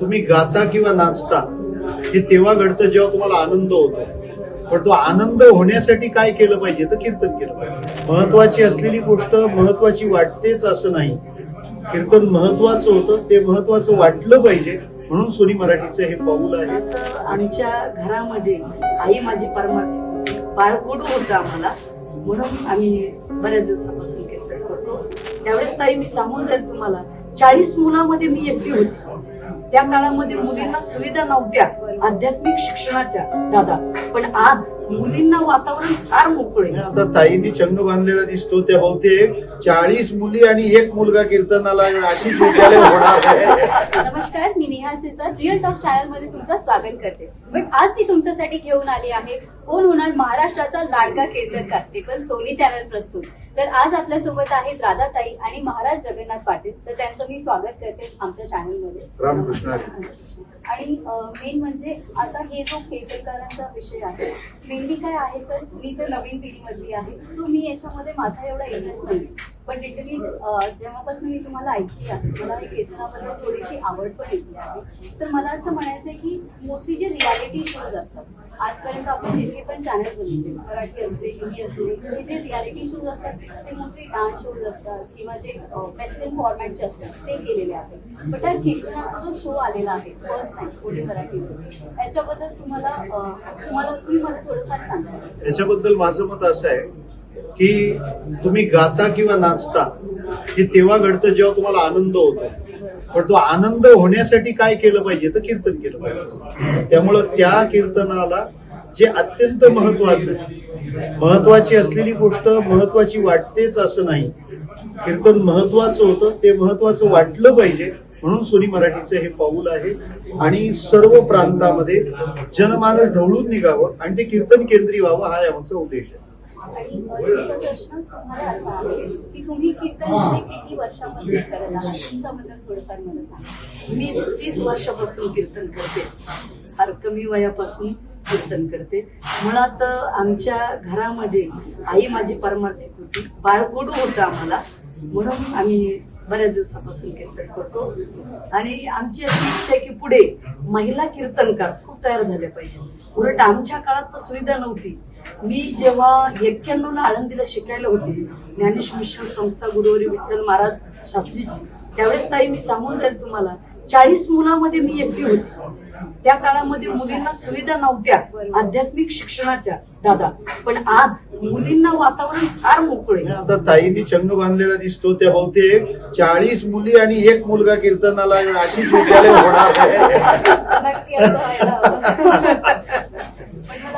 तुम्ही गाता किंवा नाचता हे तेव्हा घडतं जेव्हा तुम्हाला आनंद होतो. पण तो आनंद होण्यासाठी काय केलं पाहिजे तर कीर्तन केलं पाहिजे. महत्वाची असलेली गोष्ट महत्वाची वाटतेच असं नाही. कीर्तन महत्वाचं होतं ते महत्वाचं वाटलं पाहिजे. म्हणून सोनी मराठीचं हे पाऊल आहे. आमच्या घरामध्ये आई माझी परमात होती. होतं आम्हाला. म्हणून आम्ही बऱ्याच दिवसापासून कीर्तन करतो. त्यावेळेस ताई मी सांगून जाईल तुम्हाला चाळीस मुलामध्ये मी एकटी होती. त्या काळामध्ये मुलींना सुविधा नव्हत्या. आध्यात्मिक शिक्षणाच्या दादा. पण आज मुलींना वातावरण फार मोकळे आता ताईंनी चंग बांधलेला दिसतो त्या बहुतेक चाळीस मुली आणि एक मुलगा कीर्तनाला अशीच विद्यालय होणार आहे. नमस्कार नेहा सिसर रिअल टॉक चॅनलमध्ये तुमचं स्वागत करते. बट आज मी तुमच्यासाठी घेऊन आले आहे कोण होणार महाराष्ट्राचा लाडका कीर्तनकार ते पण सोनी चॅनल प्रस्तुत. तर आज आपल्यासोबत आहेत राधाताई आणि महाराज जगन्नाथ पाटील. तर त्यांचं मी स्वागत करते आमच्या चॅनलमध्ये रामकृष्ण. हरी. आणि मेन म्हणजे आता हे जो कीर्तनकारांचा विषय आहे मेनली काय आहे सर मी तर नवीन पिढीमधली आहे. सो मी याच्यामध्ये माझा एवढा इंटरेस्ट नाही पण लिटरली uh, जेव्हापासून मी तुम्हाला ऐकली आहे मला हे कीर्तनाबद्दल थोडीशी आवड पण येते आहे. तर मला असं म्हणायचं की मोस्टली जे रियालिटी शोज असतात आजपर्यंत आपण जितके पण चॅनल बनवते मराठी असू दे हिंदी असू दे हे जे रियालिटी शोज असतात ते मोस्टली डान्स शोज असतात किंवा जे वेस्टर्न फॉर्मॅटचे असतात ते केलेले आहेत. बट त्या कीर्तनाचा जो शो आलेला आहे फर्स्ट टाइम छोटी मराठीमध्ये याच्याबद्दल तुम्हाला तुम्हाला तुम्ही मला थोडंफार सांगा. याच्याबद्दल माझं मत असं आहे की तुम्ही गाता किंवा नाचता हे तेव्हा घडतं जेव्हा तुम्हाला आनंद होतो. पण तो आनंद होण्यासाठी काय केलं पाहिजे तर कीर्तन केलं पाहिजे. त्यामुळं त्या कीर्तनाला जे अत्यंत महत्वाचं आहे महत्वाची असलेली गोष्ट महत्वाची वाटतेच असं नाही. कीर्तन महत्वाचं होतं ते महत्वाचं वाटलं पाहिजे. म्हणून सोनी मराठीचं हे पाऊल आहे. आणि सर्व प्रांतामध्ये जनमानस ढवळून निघावं आणि ते कीर्तन केंद्री व्हावं हा आमचा उद्देश आहे. आणि दुसरा प्रश्न तुम्हाला असा आहे की तुम्ही कीर्तन म्हणजे किती वर्षापासून करत आहात? तुमच्याबद्दल थोडंफार मला सांगा. मी तीस वर्षापासून कीर्तन करते. फार कमी वयापासून कीर्तन करते. मुळात आमच्या घरामध्ये आई माझी परमार्थिक होती. बाळकोडू होतं आम्हाला. म्हणून आम्ही बऱ्याच दिवसापासून कीर्तन करतो. आणि आमची अशी इच्छा आहे की पुढे महिला कीर्तनकार खूप तयार झाल्या पाहिजे. उलट आमच्या काळात तर सुविधा नव्हती. मी जेव्हा एक्क्याण्णव आळंदीला शिकायला होते ज्ञानेश मिश्र संस्था गुरुवारी विठ्ठल महाराज शास्त्रीची त्यावेळेस ताई मी सांगून जाईल तुम्हाला चाळीस मुलामध्ये मी एकटी होती. त्या काळामध्ये मुलींना सुविधा नव्हत्या. आध्यात्मिक शिक्षणाच्या दादा. पण आज मुलींना वातावरण फार मोकळे आता ताईंनी चंग बांधलेला दिसतो त्या बहुतेक चाळीस मुली आणि एक मुलगा कीर्तनाला अशीच विद्यालय होणार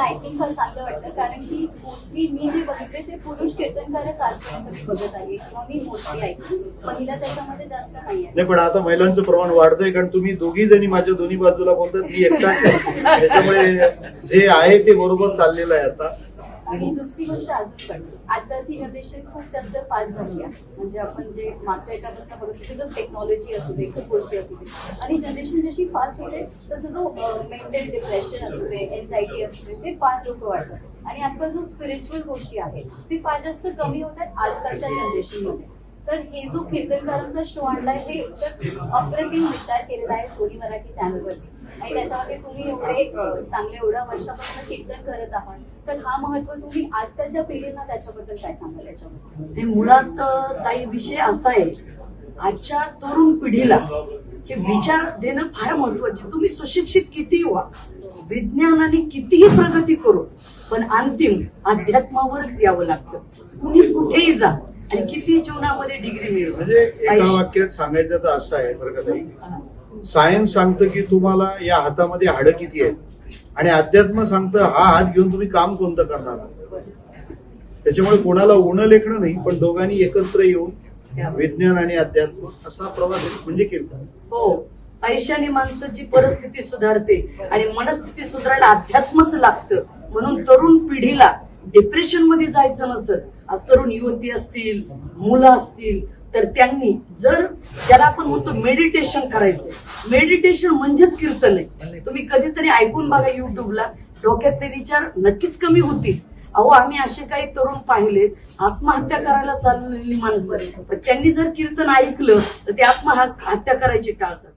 आहे नक्की फार चांगलं वाटलं कारण की मोस्टली मी जे बघितले ते पुरुष कीर्तनकारच आजपर्यंत मी बघत आले किंवा मी मोस्टली ऐकते महिला त्याच्यामध्ये जास्त नाही आहे नाही पण आता महिलांचं प्रमाण वाढतंय कारण तुम्ही दोघी जणी माझ्या दोन्ही बाजूला बोलतात मी एकटाच आहे. त्याच्यामुळे जे आहे ते बरोबर चाललेलं आहे आता. आणि दुसरी गोष्ट अजून पण आजकालची जनरेशन खूप जास्त फास्ट झाली आहे. म्हणजे आपण जे मागच्या याच्यापासून बघत होतो जो टेक्नॉलॉजी असू दे खूप गोष्टी असू दे. आणि जनरेशन जशी फास्ट होते तसं जो मेंटल डिप्रेशन असू दे एन्झायटी असू दे ते फार लोक वाटतात आणि आजकाल जो स्पिरिच्युअल गोष्टी आहेत ते फार जास्त कमी होत आहेत आजकालच्या जनरेशनमध्ये तर हे जो कीर्तनकारांचा शो आणलाय हे तर अप्रतिम विचार केलेला आहे सोनी मराठी चॅनलवरती आणि त्याच्यामध्ये तुम्ही एवढे चांगले एवढ्या वर्षापासून कीर्तन करत आहात. तर हा महत्त्व तुम्ही आजकालच्या पिढींना त्याच्याबद्दल काय सांगाल याच्याबद्दल? हे मुळात काही ताई विषय असा आहे आजच्या तरुण पिढीला हे विचार देणं फार महत्त्वाचे तुम्ही सुशिक्षित कितीही व्हा विज्ञानाने कितीही प्रगती करू पण अंतिम अध्यात्मावरच यावं लागतं. कुणी कुठेही जा आणि किती जीवनामध्ये डिग्री म्हणजे एका वाक्यात सांगायचं तर असं आहे बरं का ताई. सायन्स सांगतं की तुम्हाला या हातामध्ये हाडं किती आहेत? आणि अध्यात्म सांगतं हा हात घेऊन तुम्ही काम कोणतं करणार? त्याच्यामुळे कोणाला उणं लेखणं नाही पण दोघांनी एकत्र येऊन विज्ञान आणि अध्यात्म असा प्रवास म्हणजे कीर्तन हो. पैशाने माणसाची परिस्थिती सुधारते आणि मनस्थिती सुधारायला अध्यात्मच लागतं. म्हणून तरुण पिढीला डिप्रेशनमध्ये जायचं नसत आज तरुण युवती असतील मुलं असतील तर त्यांनी जर ज्याला आपण म्हणतो मेडिटेशन करायचं मेडिटेशन म्हणजेच कीर्तन आहे. तुम्ही कधीतरी ऐकून बघा युट्यूबला डोक्यातले विचार नक्कीच कमी होतील. अहो आम्ही असे काही तरुण पाहिले आत्महत्या करायला चाललेली माणसं. पण त्यांनी जर कीर्तन ऐकलं तर ते आत्महत्या करायची टाळतात.